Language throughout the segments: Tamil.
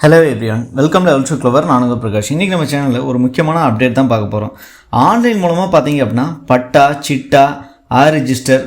Hello everyone welcome to ultra clever நானுங்க பிரகாஷ். இன்றைக்கி நம்ம சேனலில் ஒரு முக்கியமான அப்டேட் தான் பார்க்க போகிறோம் ஆன்லைன் மூலமாக பார்த்தீங்க அப்படின்னா பட்டா சிட்டா ஆ ரிஜிஸ்டர்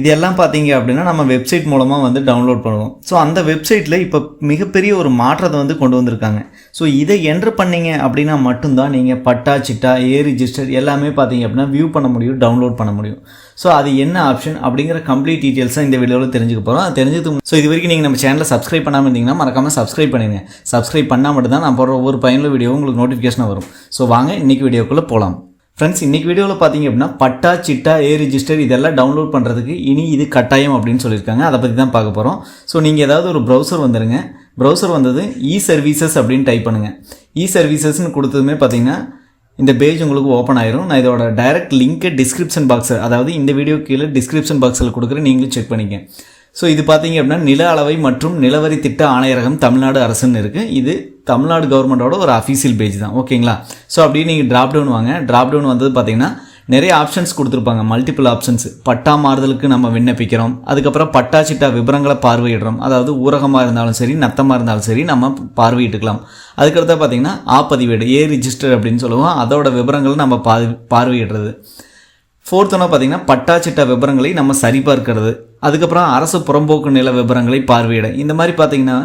இது எல்லாம் பார்த்தீங்க அப்படின்னா நம்ம வெப்சைட் மூலமாக வந்து டவுன்லோட் பண்ணுவோம். ஸோ அந்த வெப்சைட்டில் இப்போ மிகப்பெரிய ஒரு மாற்றத்தை வந்து கொண்டு வந்திருக்காங்க. ஸோ இதை என்ட்ரு பண்ணீங்க அப்படின்னா மட்டும்தான் நீங்கள் பட்டா சிட்டா ஏ ரிஜிஸ்டர் எல்லாமே பார்த்தீங்க அப்படின்னா வியூ பண்ண முடியும் டவுன்லோட் பண்ண முடியும். ஸோ அது என்ன ஆப்ஷன் அப்படிங்கிற கம்ப்ளீட் டீட்டெயில்ஸாக இந்த வீடியோவில் தெரிஞ்சுக்க போகிறோம் அது தெரிஞ்சதுக்கு ஸோ இது வரைக்கும் நீங்கள் நம்ம சேனலை சப்ஸ்கிரைப் பண்ணாமல் இருந்தீங்கன்னா மறக்காமல் சப்ஸ்கிரைப் பண்ணுங்க சப்ஸ்கிரைப் பண்ணால் மட்டும்தான் நான் போடுற ஒவ்வொரு பயனுள்ள வீடியோ உங்களுக்கு நோட்டிஃபிகேஷன் வரும். ஸோ வாங்க இன்றைக்கி வீடியோக்குள்ளே போகலாம் ஃப்ரெண்ட்ஸ் இன்றைக்கி வீடியோவில் பார்த்தீங்க அப்படின்னா பட்டா சிட்டா ஏ ரிஜிஸ்டர் இதெல்லாம் டவுன்லோட் பண்ணுறதுக்கு இனி இது கட்டாயம் அப்படின்னு சொல்லியிருக்காங்க. அதை பற்றி தான் பார்க்க போகிறோம் ஸோ நீங்கள் ஏதாவது ஒரு ப்ரௌசர் வந்துடுங்க ப்ரௌசர் வந்தது இ சர்வீசஸ் அப்படின்னு டைப் பண்ணுங்கள் இ சர்வீசஸ்னு கொடுத்ததுமே பார்த்தீங்கன்னா இந்த பேஜ் உங்களுக்கு ஓப்பன் ஆயிரும். நான் இதோட டைரக்ட் லிங்க்கை டிஸ்கிரிப்ஷன் பாக்ஸ் அதாவது இந்த வீடியோ கீழே டிஸ்கிரிப்ஷன் பாக்ஸில் கொடுக்குறேன். நீங்களும் செக் பண்ணிக்க ஸோ இது பார்த்தீங்க அப்படின்னா நில அளவை மற்றும் நிலவரி திட்ட ஆணையரகம் தமிழ்நாடு அரசுன்னு இருக்குது இது தமிழ்நாடு கவர்மெண்ட்டோட ஒரு அஃபீஷியல் பேஜ் தான். ஓகேங்களா ஸோ அப்படியே நீங்கள் ட்ராப் டவுன் வாங்க. ட்ராப் டவுன் வந்தது பார்த்தீங்கன்னா நிறைய ஆப்ஷன்ஸ் கொடுத்துருப்பாங்க. மல்டிபிள் ஆப்ஷன்ஸ் பட்டா மாறுதலுக்கு நம்ம விண்ணப்பிக்கிறோம். அதுக்கப்புறம் பட்டா சிட்டா விவரங்களை பார்வையிடுறோம். அதாவது ஊரகமாக இருந்தாலும் சரி நத்தமாக இருந்தாலும் சரி நம்ம பார்வையிட்டுக்கலாம். அதுக்கடுத்த பார்த்தீங்கன்னா ஆப்பதிவேடு ஏ ரிஜிஸ்டர் அப்படின்னு சொல்லுவோம். அதோட விவரங்கள் நம்ம பார்வையிடுறது. ஃபோர்த் ஒன்று பார்த்தீங்கன்னா பட்டா சிட்டா விவரங்களை நம்ம சரிபார்க்கிறது. அதுக்கப்புறம் அரசு புறம்போக்கு நில விவரங்களை பார்வையிட. இந்த மாதிரி பார்த்தீங்கன்னா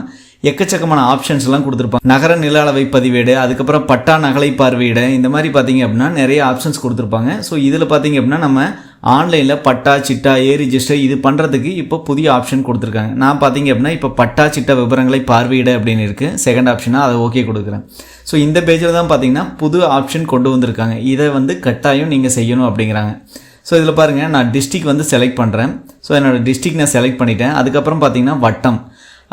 எக்கச்சக்கமான ஆப்ஷன்ஸ்லாம் கொடுத்துருப்பாங்க. நகர நில அளவை பதிவேடு அதுக்கப்புறம் பட்டா நகலை பார்வையிட. இந்த மாதிரி பார்த்தீங்க அப்படின்னா நிறைய ஆப்ஷன்ஸ் கொடுத்துருப்பாங்க. ஸோ இதில் பார்த்தீங்க அப்படின்னா நம்ம ஆன்லைனில் பட்டா சிட்டா ஏ ரிஜிஸ்டர் இது பண்ணுறதுக்கு இப்போ புதிய ஆப்ஷன் கொடுத்துருக்காங்க. நான் பார்த்தீங்க அப்படின்னா இப்போ பட்டா சிட்டா விவரங்களை பார்வையிட அப்படின்னு இருக்குது செகண்ட் ஆப்ஷனாக அதை ஓகே கொடுக்குறேன். ஸோ இந்த பேஜில் தான் பார்த்தீங்கன்னா புது ஆப்ஷன் கொண்டு வந்திருக்காங்க. இதை வந்து கட்டாயம் நீங்கள் செய்யணும் அப்படிங்கிறாங்க. ஸோ இதில் பாருங்கள் நான் டிஸ்ட்ரிக் வந்து செலக்ட் பண்ணுறேன் ஸோ என்னோடய டிஸ்ட்ரிக் நான் செலக்ட் பண்ணிட்டேன். அதுக்கப்புறம் பார்த்தீங்கன்னா வட்டம்.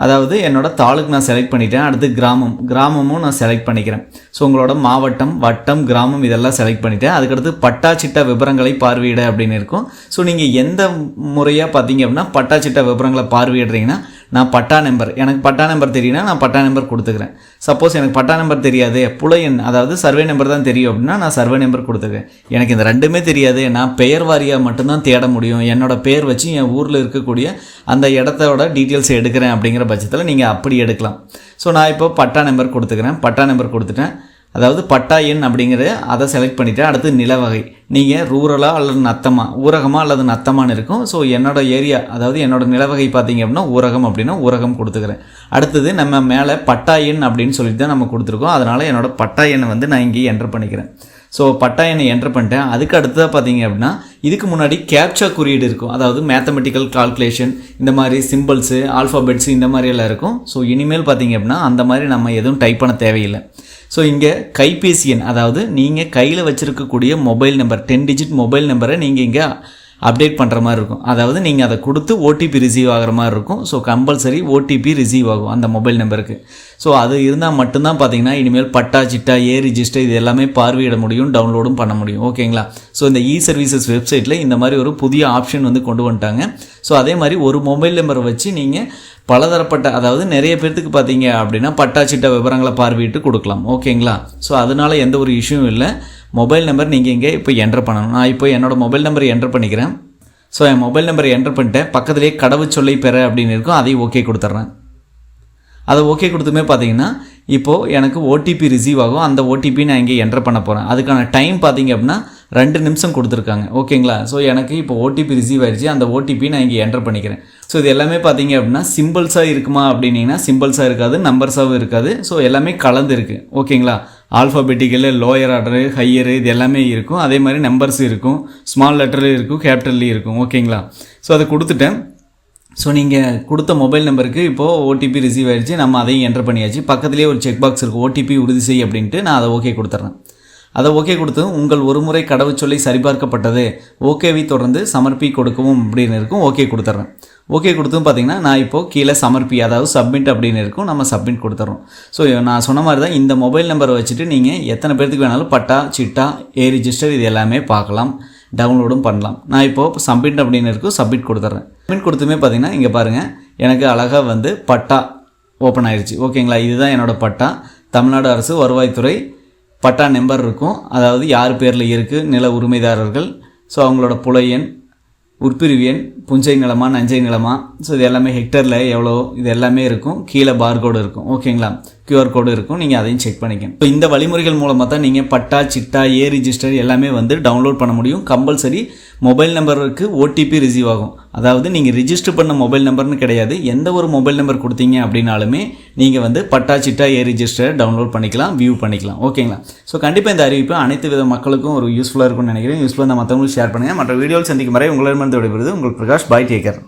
அதாவது என்னோடய தாலுக்கு நான் செலக்ட் பண்ணிட்டேன். அடுத்து கிராமம் கிராமமும் நான் செலக்ட் பண்ணிக்கிறேன். ஸோ உங்களோட மாவட்டம் வட்டம் கிராமம் இதெல்லாம் செலக்ட் பண்ணிட்டேன். அதுக்கடுத்து பட்டா சிட்டா விவரங்களை பார்வையிட அப்படின்னு இருக்கும். ஸோ நீங்கள் எந்த முறையாக பார்த்தீங்க அப்படின்னா பட்டா சிட்டா விவரங்களை பார்வையிடுறீங்கன்னா நான் பட்டா நம்பர் எனக்கு பட்டா நம்பர் தெரியும்னா நான் பட்டா நம்பர் கொடுத்துக்கிறேன். சப்போஸ் எனக்கு பட்டா நம்பர் தெரியாது புல எண் அதாவது சர்வே நம்பர் தான் தெரியும் அப்படின்னா நான் சர்வே நம்பர் கொடுத்துக்கிறேன். எனக்கு இந்த ரெண்டுமே தெரியாது நான் பெயர் வாரியாக மட்டும்தான் தேட முடியும். என்னோட பேர் வச்சு என் ஊரில் இருக்கக்கூடிய அந்த இடத்தோட டீட்டெயில்ஸ் எடுக்கிறேன் அப்படிங்கிற பட்சத்தில் நீங்கள் அப்படி எடுக்கலாம். ஸோ நான் இப்போ பட்டா நம்பர் கொடுத்துக்கிறேன் பட்டா நம்பர் கொடுத்துட்டேன். அதாவது பட்டா எண் அப்படிங்கிறது அதை செலக்ட் பண்ணிவிட்டு அடுத்து நில வகை. நீங்கள் ரூரலாக அல்லது நத்தமாக ஊரகமாக அல்லது நத்தமானு இருக்கும். ஸோ என்னோட ஏரியா அதாவது என்னோடய நிலவகை பார்த்தீங்க அப்படின்னா ஊரகம் அப்படின்னா ஊரகம் கொடுத்துக்கிறேன். அடுத்தது நம்ம மேலே பட்டா எண் அப்படின்னு சொல்லிட்டு தான் நம்ம கொடுத்துருக்கோம். அதனால் என்னோடய பட்டா எண்ணை வந்து நான் இங்கேயே என்டர் பண்ணிக்கிறேன். ஸோ பட்டா எண்ணை என்ட்ரு பண்ணிட்டேன். அதுக்கு அடுத்ததாக பார்த்தீங்க அப்படின்னா இதுக்கு முன்னாடி கேப்சா குறியீடு இருக்கும். அதாவது மேத்தமெட்டிக்கல் கால்குலேஷன் இந்த மாதிரி சிம்பிள்ஸு ஆல்ஃபாபெட்ஸு இந்த மாதிரி எல்லாம் இருக்கும். ஸோ இனிமேல் பார்த்தீங்க அப்படின்னா அந்த மாதிரி நம்ம எதுவும் டைப் பண்ண தேவையில்லை. ஸோ இங்கே கைபேசி எண் அதாவது நீங்கள் கையில் வச்சுருக்கக்கூடிய mobile number ten digit mobile நம்பரை நீங்கள் இங்கே அப்டேட் பண்ணுற மாதிரி இருக்கும். அதாவது நீங்கள் அதை கொடுத்து ஓடிபி ரிசீவ் ஆகிற மாதிரி இருக்கும். ஸோ கம்பல்சரி ஓடிபி ரிசீவ் ஆகும் அந்த மொபைல் நம்பருக்கு ஸோ அது இருந்தால் மட்டும்தான் பார்த்தீங்கன்னா இனிமேல் பட்டா சிட்டா ஏ ரிஜிஸ்டர் இது எல்லாமே பார்வையிட முடியும் டவுன்லோடும் பண்ண முடியும். ஓகேங்களா ஸோ இந்த இ சர்வீசஸ் வெப்சைட்டில் இந்த மாதிரி ஒரு புதிய ஆப்ஷன் வந்து கொண்டு வந்துட்டாங்க. ஸோ அதே மாதிரி ஒரு மொபைல் நம்பரை வச்சு நீங்கள் பலதரப்பட்ட அதாவது நிறைய பேர்த்துக்கு பார்த்தீங்க அப்படின்னா பட்டா சிட்டா விவரங்களை பார்வையிட்டு கொடுக்கலாம். ஓகேங்களா ஸோ அதனால் எந்த ஒரு இஷ்யூவும் இல்லை. மொபைல் நம்பர் நீங்கள் இங்கே இப்போ என்டர் பண்ணணும். நான் இப்போ என்னோடய மொபைல் நம்பர் என்டர் பண்ணிக்கிறேன். ஸோ என் மொபைல் நம்பரை என்டர் பண்ணிட்டேன். பக்கத்துலேயே கடவுச்சொல்லை பெற அப்படின்னு இருக்கும் அதையும் ஓகே கொடுத்துட்றேன். அதை ஓகே கொடுத்துமே பார்த்தீங்கன்னா இப்போது எனக்கு ஓடிபி ரிசீவ் ஆகும். அந்த ஓடிபி நான் இங்கே என்டர் பண்ண போகிறேன் அதுக்கான டைம் பார்த்தீங்க அப்படின்னா ரெண்டு நிமிஷம் கொடுத்துருக்காங்க. ஓகேங்களா ஸோ எனக்கு இப்போ ஓடிபி ரிசீவ் ஆயிடுச்சு. அந்த ஓடிபி நான் இங்கே என்டர் பண்ணிக்கிறேன். ஸோ இது எல்லாமே பார்த்தீங்க அப்படின்னா சிம்பிள்ஸாக இருக்குமா அப்படின்னீங்கன்னா சிம்பிள்ஸாக இருக்காது நம்பர்ஸாகவும் இருக்காது. ஸோ எல்லாமே கலந்து இருக்குது ஓகேங்களா ஆல்ஃபாபெட்டிக்கல் லோயர் ஆர்டரு ஹையரு இது எல்லாமே இருக்கும். அதே மாதிரி நம்பர்ஸ் இருக்கும். ஸ்மால் லெட்டர்லேயும் இருக்கும். கேபிட்டல்லையும் இருக்கும். ஓகேங்களா ஸோ அதை கொடுத்துட்டேன். ஸோ நீங்கள் கொடுத்த மொபைல் நம்பருக்கு இப்போது ஓடிபி ரிசீவ் ஆகிடுச்சு நம்ம அதையும் என்டர் பண்ணியாச்சு. பக்கத்துலேயே ஒரு செக் பாக்ஸ் இருக்குது ஓடிபி உறுதி செய் அப்படின்ட்டு நான் அதை ஓகே கொடுத்துட்றேன் அதை ஓகே கொடுத்து உங்கள் ஒருமுறை கடவுச்சொல்லை சரிபார்க்கப்பட்டது. ஓகேவை தொடர்ந்து சமர்ப்பி கொடுக்கவும் அப்படின்னு இருக்கும். ஓகே கொடுத்துட்றேன் ஓகே கொடுத்தும் பார்த்தீங்கன்னா நான் இப்போது கீழே சமர்ப்பி அதாவது சப்மிட் அப்படின்னு இருக்கும் நம்ம சப்மிட் கொடுத்துட்றோம் ஸோ நான் சொன்ன மாதிரி தான் இந்த மொபைல் நம்பரை வச்சுட்டு நீங்கள் எத்தனை பேர்த்துக்கு வேணாலும் பட்டா சிட்டா ஏ ரிஜிஸ்டர் இது எல்லாமே பார்க்கலாம். டவுன்லோடும் பண்ணலாம். நான் இப்போது சப்மிட் அப்படின்னு இருக்கும் சப்மிட் கொடுத்துட்றேன் சப்மிட் கொடுத்துமே பார்த்தீங்கன்னா இங்கே பாருங்கள் எனக்கு அழகாக வந்து பட்டா ஓப்பன் ஆயிடுச்சு ஓகேங்களா இதுதான் என்னோடய பட்டா. தமிழ்நாடு அரசு வருவாய்த்துறை பட்டா நம்பர் இருக்கும். அதாவது யார் பேரில் இருக்குது நில உரிமைதாரர்கள். ஸோ அவங்களோட புலை எண் உட்பிரிவு எண் புஞ்சை நிலமா நஞ்சை நிலமா. ஸோ இது எல்லாமே ஹெக்டரில் எவ்வளோ இது எல்லாமே இருக்கும். கீழே பார்கோடு இருக்கும். ஓகேங்களா கியூஆர் கோடு இருக்கும் நீங்கள் அதையும் செக் பண்ணிக்கணும். இப்போ இந்த வழிமுறைகள் மூலமாக தான் நீங்கள் பட்டா சிட்டா ஏ ரிஜிஸ்டர் எல்லாமே வந்து டவுன்லோட் பண்ண முடியும். கம்பல்சரி மொபைல் நம்பருக்கு ஓடிபி ரிசீவ் ஆகும். அதாவது நீங்கள் ரிஜிஸ்டர் பண்ண மொபைல் நம்பர்னு கிடையாது. எந்த ஒரு மொபைல் நம்பர் கொடுத்தீங்க அப்படின்னாலுமே நீங்கள் வந்து patta chitta A register download பண்ணிக்கலாம் வியூ பண்ணிக்கலாம். ஓகேங்களா ஸோ கண்டிப்பாக இந்த அறிவிப்பு அனைத்து வித மக்களுக்கும் ஒரு யூஸ்ஃபுல்லாக இருக்கும்னு நினைக்கிறேன். யூஸ்ஃபுல்லாக இந்த மற்றவங்களுக்கு ஷேர் பண்ணுங்கள் மற்ற வீடியோவில் சந்திக்கும் வரை உங்களிடமிருந்து விடைபெறுது உங்களுக்கு பிரகாஷ். பாய் டேக்கர்